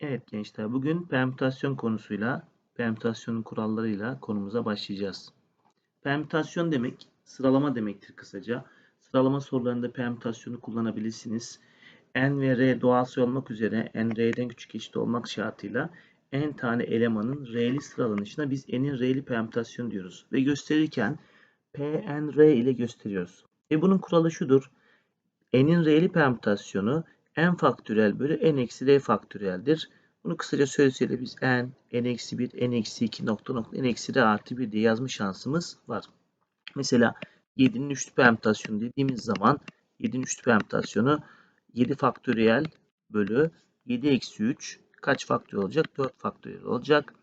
Evet gençler bugün permütasyon konusuyla, permütasyonun kurallarıyla konumuza başlayacağız. Permütasyon demek sıralama demektir kısaca. Sıralama sorularında permütasyonu kullanabilirsiniz. n ve r doğal sayı olmak üzere n r'den küçük eşit olmak şartıyla n tane elemanın r'li sıralanışına biz n'in r'li permütasyon diyoruz. Ve gösterirken p n r ile gösteriyoruz. Ve bunun kuralı şudur. n'in r'li permütasyonu n faktöriyel bölü n eksi r faktöriyeldir. Bunu kısaca söyleseydi biz n, n eksi 1, n eksi 2 nokta nokta n eksi r artı 1 diye yazma şansımız var. Mesela 7'nin üçlü permütasyonu dediğimiz zaman 7'nin üçlü permütasyonu 7 faktöriyel bölü 7 eksi 3 kaç faktöriyel olacak? 4 faktöriyel olacak.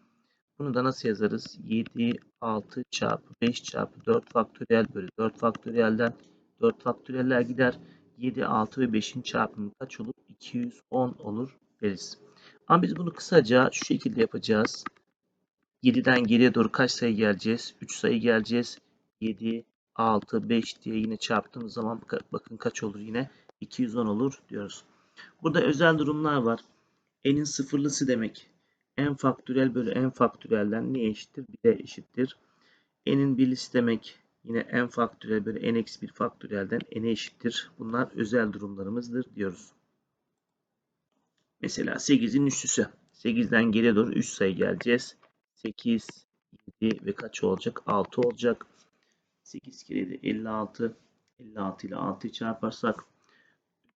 Bunu da nasıl yazarız? 7, 6 çarpı 5 çarpı 4 faktöriyel bölü 4 faktöriyelden 4 faktöriyeller gider. 7, 6 ve 5'in çarpımı kaç olur? 210 olur deriz. Ama biz bunu kısaca şu şekilde yapacağız. 7'den geriye doğru kaç sayı geleceğiz? 3 sayı geleceğiz. 7, 6, 5 diye yine çarptığımız zaman bakın kaç olur yine? 210 olur diyoruz. Burada özel durumlar var. N'in sıfırlısı demek. N faktöriyel bölü N faktöriyelden ne eşittir? 1'e eşittir. N'in birlisi demek. Yine n faktöriyel bölü n eksi 1 faktöriyelden n'e eşittir. Bunlar özel durumlarımızdır diyoruz. Mesela 8'in üçlüsü. 8'den geriye doğru 3 sayı geleceğiz. 8, 7 ve kaç olacak? 6 olacak. 8 kere de 56. 56 ile 6'yı çarparsak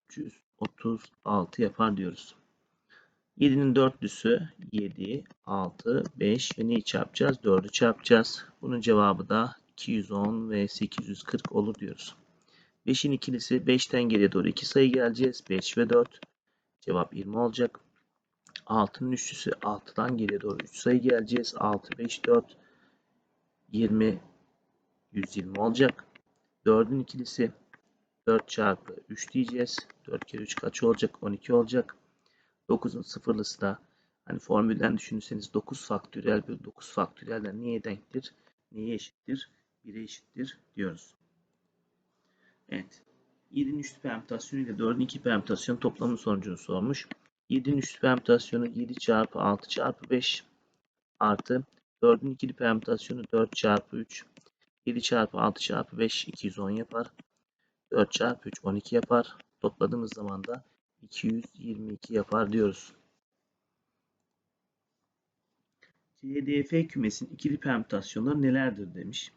336 yapar diyoruz. 7'nin dörtlüsü 7, 6, 5 ve neyi çarpacağız? 4'ü çarpacağız. Bunun cevabı da 210 ve 840 olur diyoruz. 5'in ikilisi 5'ten geriye doğru 2 sayı geleceğiz. 5 ve 4. Cevap 20 olacak. 6'nın üçlüsü 6'dan geriye doğru 3 sayı geleceğiz. 6, 5, 4. 20, 120 olacak. 4'ün ikilisi 4 çarpı 3 diyeceğiz. 4 kere 3 kaç olacak? 12 olacak. 9'un sıfırlısı da hani formülden düşünürseniz 9 faktöriyel bölü 9 faktöriyelden niye denktir? Neye eşittir? 1'e eşittir diyoruz. Evet. 7'nin üçlü permütasyonu ile 4'ün 2 permütasyon toplamı sonucunu sormuş. 7'nin üçlü permütasyonu 7 çarpı 6 çarpı 5 artı 4'ün ikili permütasyonu 4 çarpı 3 7 çarpı 6 çarpı 5 210 yapar. 4 çarpı 3 12 yapar. Topladığımız zaman da 222 yapar diyoruz. CDF kümesin ikili permütasyonları nelerdir demiş.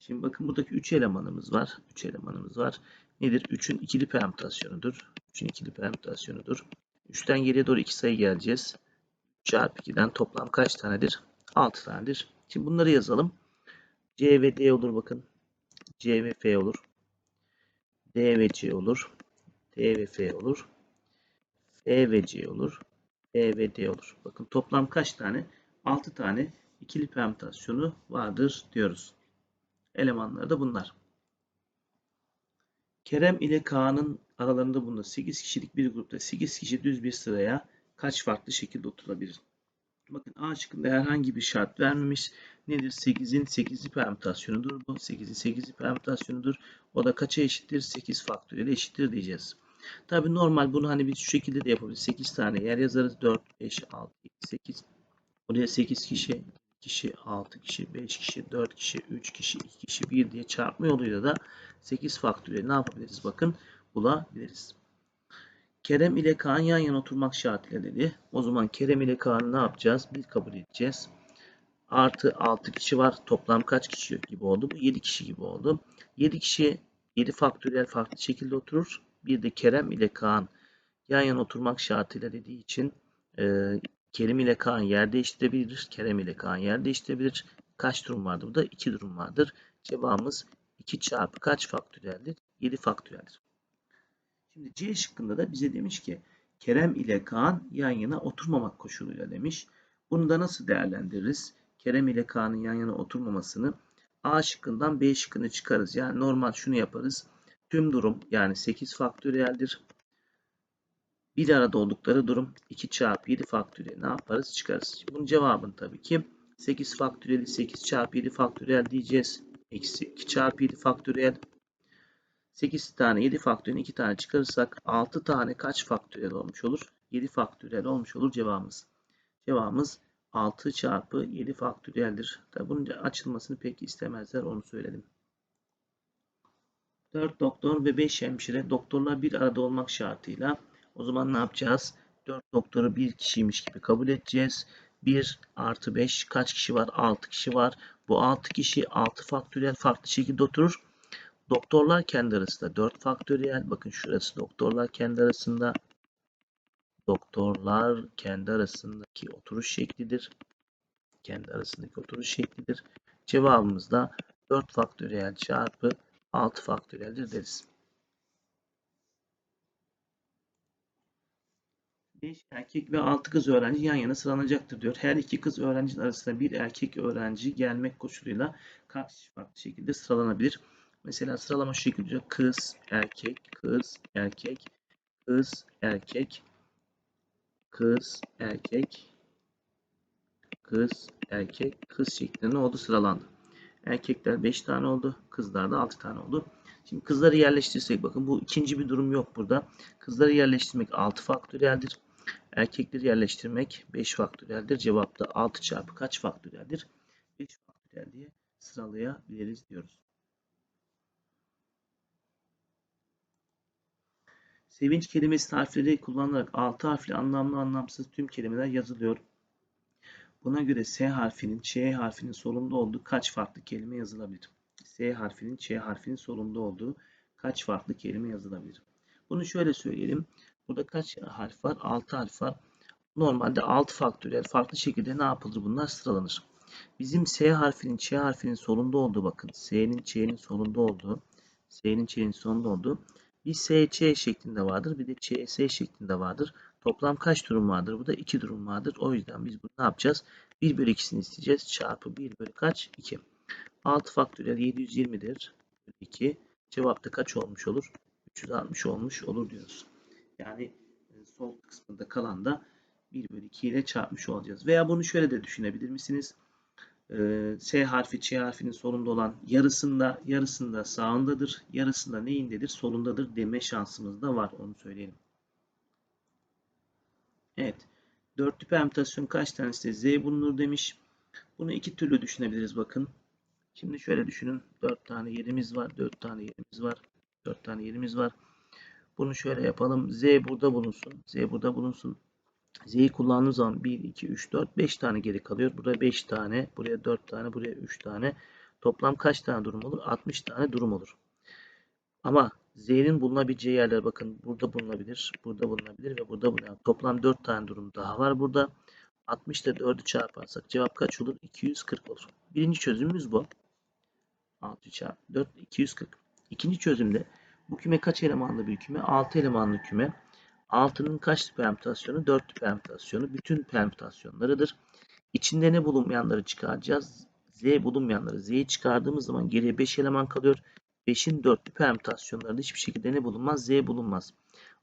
Şimdi bakın buradaki 3 elemanımız var. 3 elemanımız var. Nedir? 3'ün ikili permütasyonudur. 3'ün ikili permütasyonudur. 3'ten geriye doğru 2 sayı geleceğiz. 3 çarpı 2'den toplam kaç tanedir? 6 tanedir. Şimdi bunları yazalım. C ve D olur bakın. C ve F olur. D ve C olur. D ve F olur. F ve C olur. E ve D olur. Bakın toplam kaç tane? 6 tane ikili permütasyonu vardır diyoruz. Elemanları da bunlar. Kerem ile Kaan'ın aralarında bulunan 8 kişilik bir grupta 8 kişi düz bir sıraya kaç farklı şekilde oturabilir? Bakın A şıkkında herhangi bir şart vermemiş. Nedir? 8'in 8'li permütasyonudur bu. 8'in 8'li permütasyonudur. O da kaça eşittir? 8 faktöriyel eşittir diyeceğiz. Tabi normal bunu hani biz şu şekilde de yapabiliriz. 8 tane yer yazarız. 4, 5, 6, 8. Buraya 8 kişi, kişi, 6 kişi, 5 kişi, 4 kişi, 3 kişi, 2 kişi, 1 diye çarpma yoluyla da 8 faktöriyel ne yapabiliriz? Bakın bulabiliriz. Kerem ile Kaan yan yana oturmak şartıyla dedi. O zaman Kerem ile Kaan'ı ne yapacağız? Bir kabul edeceğiz. Artı 6 kişi var. Toplam kaç kişi gibi oldu? Bu 7 kişi gibi oldu. 7 kişi 7 faktöriyel farklı şekilde oturur. Bir de Kerem ile Kaan yan yana oturmak şartıyla dediği için e, Kerim ile Kaan yer değiştirebilir. Kerem ile Kaan yer değiştirebilir. Kaç durum vardır? Burada 2 durum vardır. Cevabımız 2 çarpı kaç faktöriyeldir? 7 faktöriyeldir. Şimdi C şıkkında da bize demiş ki Kerem ile Kaan yan yana oturmamak koşuluyla demiş. Bunu da nasıl değerlendiririz? Kerem ile Kaan'ın yan yana oturmamasını A şıkkından B şıkkını çıkarız. Yani normal şunu yaparız. Tüm durum yani 8 faktöriyeldir. Bir arada oldukları durum 2 çarpı 7 faktöriyel ne yaparız? Çıkarız. Bunun cevabını tabii ki 8 faktöriyeli 8 çarpı 7 faktöriyel diyeceğiz. Eksi 2 çarpı 7 faktöriyel. 8 tane 7 faktöriyel 2 tane çıkarırsak 6 tane kaç faktöriyel olmuş olur? 7 faktöriyel olmuş olur cevabımız. Cevabımız 6 çarpı 7 faktöriyeldir. Tabi bunun açılmasını pek istemezler onu söyledim. 4 doktor ve 5 hemşire doktorlar bir arada olmak şartıyla o zaman ne yapacağız? 4 doktoru bir kişiymiş gibi kabul edeceğiz. 1 artı 5 kaç kişi var? 6 kişi var. Bu 6 kişi 6 faktöriyel farklı şekilde oturur. Doktorlar kendi arasında 4 faktöriyel. Bakın şurası doktorlar kendi arasında. Doktorlar kendi arasındaki oturuş şeklidir. Kendi arasındaki oturuş şeklidir. Cevabımız da 4 faktöriyel çarpı 6 faktöriyeldir deriz. 5 erkek ve 6 kız öğrenci yan yana sıralanacaktır diyor. Her iki kız öğrencinin arasında bir erkek öğrenci gelmek koşuluyla kaç farklı şekilde sıralanabilir? Mesela sıralama şu şekilde kız, erkek, kız, erkek, kız, erkek, kız, erkek, kız, erkek, kız şeklinde ne oldu? Sıralandı. Erkekler 5 tane oldu. Kızlar da 6 tane oldu. Şimdi kızları yerleştirsek bakın bu ikinci bir durum yok burada. Kızları yerleştirmek 6 faktöriyeldir. Erkekleri yerleştirmek 5 faktöriyeldir. Cevap da 6 çarpı kaç faktöriyeldir? 5 faktöriyel diye sıralayabiliriz diyoruz. Sevinç kelimesi harfleri kullanılarak 6 harfli anlamlı anlamsız tüm kelimeler yazılıyor. Buna göre S harfinin Ç harfinin solunda olduğu kaç farklı kelime yazılabilir? S harfinin Ç harfinin solunda olduğu kaç farklı kelime yazılabilir? Bunu şöyle söyleyelim. Burada kaç harf var? 6 harf var. Normalde 6 faktöriyel farklı şekilde ne yapılır? Bunlar sıralanır. Bizim S harfinin Ç harfinin solunda olduğu bakın. S'nin Ç'nin solunda olduğu S'nin Ç'nin solunda olduğu bir SC şeklinde vardır. Bir de CS şeklinde vardır. Toplam kaç durum vardır? Bu da 2 durum vardır. O yüzden biz bunu ne yapacağız? 1 bölü 2'sini isteyeceğiz. Çarpı 1 bölü kaç? 2. 6 faktöriyel 720'dir. 2. Cevap da kaç olmuş olur? 360 olmuş olur diyoruz. Yani sol kısmında kalan da 1 bölü 2 ile çarpmış olacağız. Veya bunu şöyle de düşünebilir misiniz? Ee, S harfi Ç harfinin solunda olan yarısında yarısında sağındadır. Yarısında neyindedir? Solundadır deme şansımız da var. Onu söyleyelim. Evet. Dörtlü permütasyon kaç tanesi Z bulunur demiş. Bunu iki türlü düşünebiliriz bakın. Şimdi şöyle düşünün. 4 tane yerimiz var. 4 tane yerimiz var. 4 tane yerimiz var. Bunu şöyle yapalım. Z burada bulunsun. Z burada bulunsun. Z'yi kullandığım zaman 1, 2, 3, 4, 5 tane geri kalıyor. Burada 5 tane, buraya 4 tane, buraya 3 tane. Toplam kaç tane durum olur? 60 tane durum olur. Ama Z'nin bulunabileceği yerler bakın burada bulunabilir, burada bulunabilir ve burada bulunabilir. Toplam 4 tane durum daha var burada. 60 ile 4'ü çarparsak cevap kaç olur? 240 olur. Birinci çözümümüz bu. 6 çarpı 4, 240. İkinci çözümde bu küme kaç elemanlı bir küme? 6 elemanlı küme. 6'nın kaç permütasyonu? 4 permütasyonu. Bütün permütasyonlarıdır. İçinde ne bulunmayanları çıkaracağız? Z bulunmayanları. Z'yi çıkardığımız zaman geriye 5 eleman kalıyor. 5'in dörtlü permütasyonlarında hiçbir şekilde ne bulunmaz? Z bulunmaz.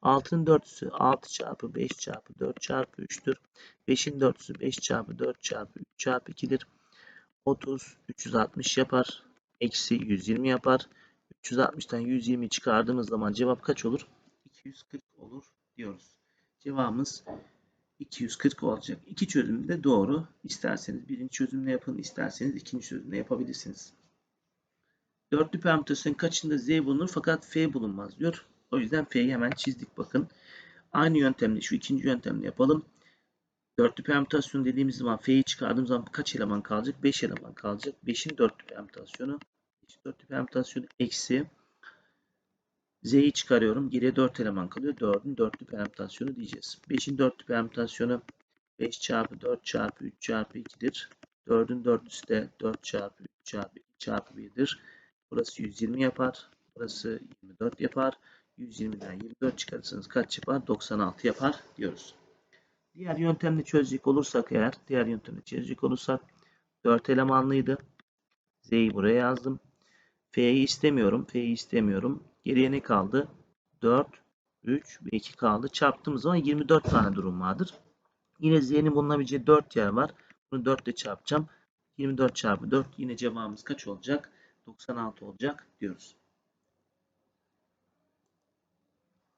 6'nın dörtlüsü 6 çarpı 5 çarpı 4 çarpı 3'tür. 5'in dörtlüsü 5 çarpı 4 çarpı 3 çarpı 2'dir. 30, 360 yapar. Eksi 120 yapar. 360'tan 120 çıkardığımız zaman cevap kaç olur? 240 olur diyoruz. Cevabımız 240 olacak. İki çözüm de doğru. İsterseniz birinci çözümle yapın, isterseniz ikinci çözümle yapabilirsiniz. Dörtlü permütasyon kaçında Z bulunur fakat F bulunmaz diyor. O yüzden F'yi hemen çizdik bakın. Aynı yöntemle şu ikinci yöntemle yapalım. Dörtlü permütasyon dediğimiz zaman F'yi çıkardığım zaman kaç eleman kalacak? 5 eleman kalacak. 5'in dörtlü permütasyonu 5'in dörtlü permütasyonu eksi Z'yi çıkarıyorum. Geriye 4 eleman kalıyor. 4'ün dörtlü permütasyonu diyeceğiz. 5'in dörtlü permütasyonu 5 çarpı 4 çarpı 3 çarpı 2'dir. 4'ün dörtlüsü de 4 çarpı 3 çarpı 2 çarpı 1'dir. Burası 120 yapar. Burası 24 yapar. 120'den 24 çıkarırsanız kaç yapar? 96 yapar diyoruz. Diğer yöntemle çözecek olursak eğer, diğer yöntemle çözecek olursak 4 elemanlıydı. Z'yi buraya yazdım. F'yi istemiyorum. F'yi istemiyorum. Geriye ne kaldı? 4, 3 ve 2 kaldı. Çarptığımız zaman 24 tane durum vardır. Yine Z'nin bulunabileceği 4 yer var. Bunu 4 ile çarpacağım. 24 çarpı 4 yine cevabımız kaç olacak? 96 olacak diyoruz.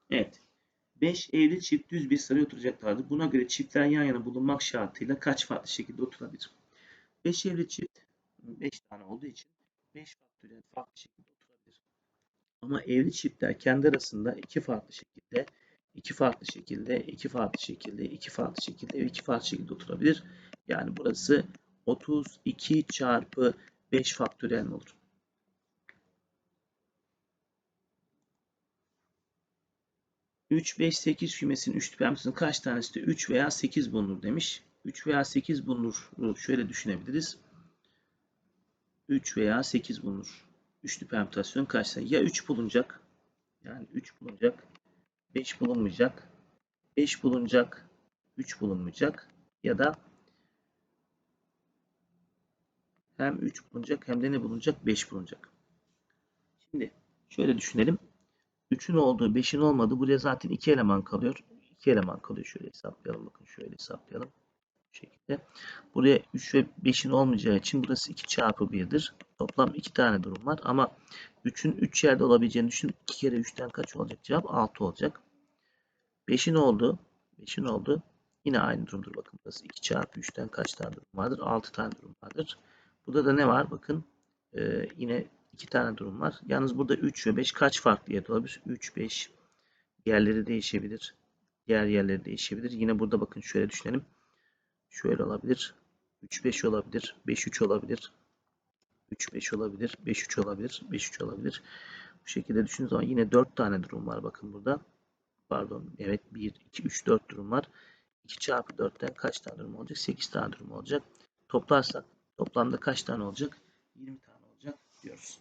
Evet. 5 evli çift düz bir sıraya oturacaklardır. Buna göre çiftler yan yana bulunmak şartıyla kaç farklı şekilde oturabilir? 5 evli çift 5 tane olduğu için 5 faktöriyel farklı şekilde oturabilir. Ama evli çiftler kendi arasında iki farklı şekilde, iki farklı şekilde, iki farklı şekilde, iki farklı şekilde ve iki farklı şekilde oturabilir. Yani burası 32 çarpı 5 faktöriyel olur? 3, 5, 8 kümesinin üçlü pemtisinin kaç tanesi de 3 veya 8 bulunur demiş. 3 veya 8 bulunur. Şöyle düşünebiliriz. 3 veya 8 bulunur. Üçlü permütasyon kaç tane? Ya 3 bulunacak. Yani 3 bulunacak. 5 bulunmayacak. 5 bulunacak. 3 bulunmayacak. Ya da hem 3 bulunacak hem de ne bulunacak? 5 bulunacak. Şimdi şöyle düşünelim. 3'ün olduğu 5'in olmadığı buraya zaten 2 eleman kalıyor. 2 eleman kalıyor. Şöyle hesaplayalım. Bakın şöyle hesaplayalım. Şekilde. Buraya 3 ve 5'in olmayacağı için burası 2 çarpı 1'dir. Toplam 2 tane durum var. Ama 3'ün 3 yerde olabileceğini düşünün. 2 kere 3'ten kaç olacak? Cevap 6 olacak. 5'in oldu. 5'in oldu. Yine aynı durumdur. Bakın burası 2 çarpı 3'ten kaç tane durum vardır? 6 tane durum vardır. Burada da ne var? Bakın ee, yine 2 tane durum var. Yalnız burada 3 ve 5 kaç farklı yerde olabilir? 3, 5 yerleri değişebilir. Diğer yerleri değişebilir. Yine burada bakın şöyle düşünelim. Şöyle olabilir. 3, 5 olabilir. 5, 3 olabilir. 3, 5 olabilir. 5, 3 olabilir. 5, 3 olabilir. Bu şekilde düşündüğünüz zaman yine 4 tane durum var. Bakın burada. Pardon. Evet. 1, 2, 3, 4 durum var. 2 çarpı 4'ten kaç tane durum olacak? 8 tane durum olacak. Toplarsak toplamda kaç tane olacak? 20 tane olacak diyoruz.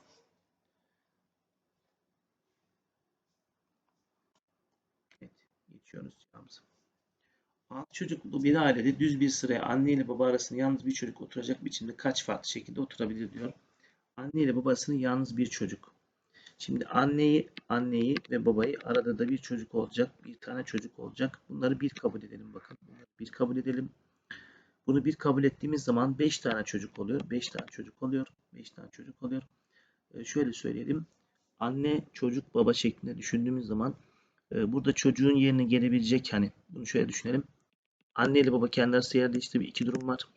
Evet, geçiyoruz cevabımıza. Altı çocuklu bir ailede düz bir sıraya anne ile baba arasında yalnız bir çocuk oturacak biçimde kaç farklı şekilde oturabilir diyor. Anne ile babasının yalnız bir çocuk. Şimdi anneyi, anneyi ve babayı arada da bir çocuk olacak. Bir tane çocuk olacak. Bunları bir kabul edelim bakın. Bunları bir kabul edelim. Bunu bir kabul ettiğimiz zaman 5 tane çocuk oluyor. 5 tane çocuk oluyor. 5 tane çocuk oluyor. Ee, şöyle söyleyelim. Anne, çocuk, baba şeklinde düşündüğümüz zaman e, burada çocuğun yerine gelebilecek hani bunu şöyle düşünelim. Anne ile baba kendi arasında yer değişti bir iki durum var.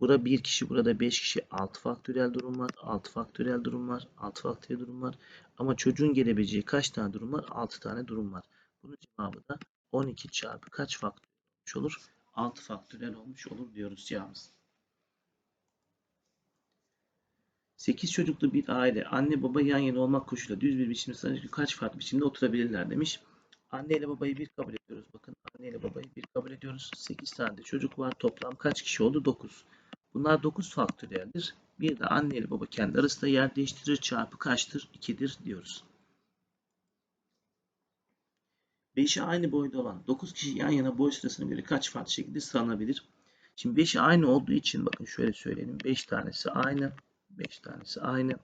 Burada bir kişi, burada 5 kişi 6 faktöriyel durum var. 6 faktöriyel durum var. 6 faktöriyel durum var. Ama çocuğun gelebileceği kaç tane durum var? 6 tane durum var. Bunun cevabı da 12 çarpı kaç faktöriyel olmuş olur? 6 faktöriyel olmuş olur diyoruz cevabımız. 8 çocuklu bir aile anne baba yan yana olmak koşuluyla düz bir biçimde sadece kaç farklı biçimde oturabilirler demiş. Anne ile babayı bir kabul ediyoruz. Bakın anne ile babayı bir kabul ediyoruz. 8 tane de çocuk var. Toplam kaç kişi oldu? 9. Bunlar 9 faktöriyeldir. Bir de anne ile baba kendi arasında yer değiştirir. Çarpı kaçtır? 2'dir diyoruz. 5'i aynı boyda olan 9 kişi yan yana boy sırasına göre kaç farklı şekilde sıralanabilir? Şimdi 5'i aynı olduğu için bakın şöyle söyleyelim. 5 tanesi aynı. 5 tanesi aynı.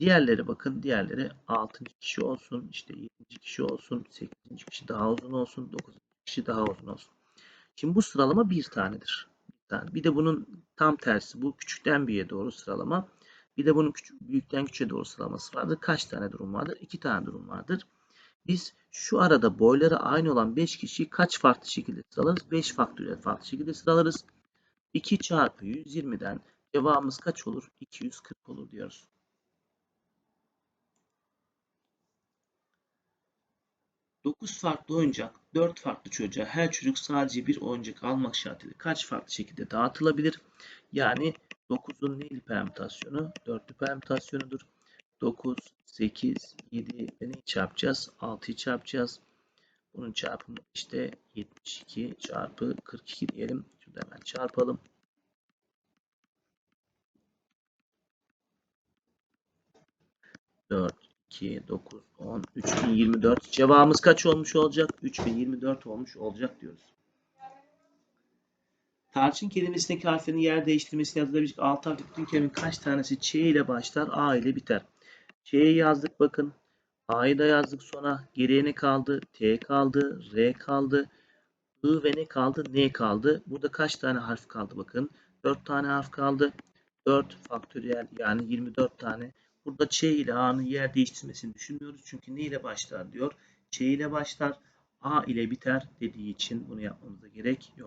Diğerleri bakın diğerleri 6. kişi olsun, işte 7. kişi olsun, 8. kişi daha uzun olsun, 9. kişi daha uzun olsun. Şimdi bu sıralama bir tanedir. Bir, de bunun tam tersi bu küçükten büyüğe doğru sıralama. Bir de bunun küçük, büyükten küçüğe doğru sıralaması vardır. Kaç tane durum vardır? 2 tane durum vardır. Biz şu arada boyları aynı olan 5 kişiyi kaç farklı şekilde sıralarız? 5 faktöriyel farklı şekilde sıralarız. 2 çarpı 120'den cevabımız kaç olur? 240 olur diyoruz. 9 farklı oyuncak 4 farklı çocuğa her çocuk sadece bir oyuncak almak şartıyla kaç farklı şekilde dağıtılabilir? Yani 9'un neyli permütasyonu? 4'lü permütasyonudur. 9, 8, 7 ve neyi çarpacağız? 6'yı çarpacağız. Bunun çarpımı işte 72 çarpı 42 diyelim. Şurada hemen çarpalım. Dört, 2, 9, 10, 3024. Cevabımız kaç olmuş olacak? 3024 olmuş olacak diyoruz. Tarçın kelimesindeki harflerin yer değiştirmesini yazılabilecek 6 harfli bütün kelimenin kaç tanesi Ç ile başlar, A ile biter? Ç'yi yazdık bakın. A'yı da yazdık sonra. Geriye ne kaldı? T kaldı, R kaldı, I ve ne kaldı? N kaldı. Burada kaç tane harf kaldı bakın. 4 tane harf kaldı. 4 faktöriyel yani 24 tane. Burada Ç ile A'nın yer değiştirmesini düşünmüyoruz. Çünkü ne ile başlar diyor. Ç ile başlar. A ile biter dediği için bunu yapmamıza gerek yok.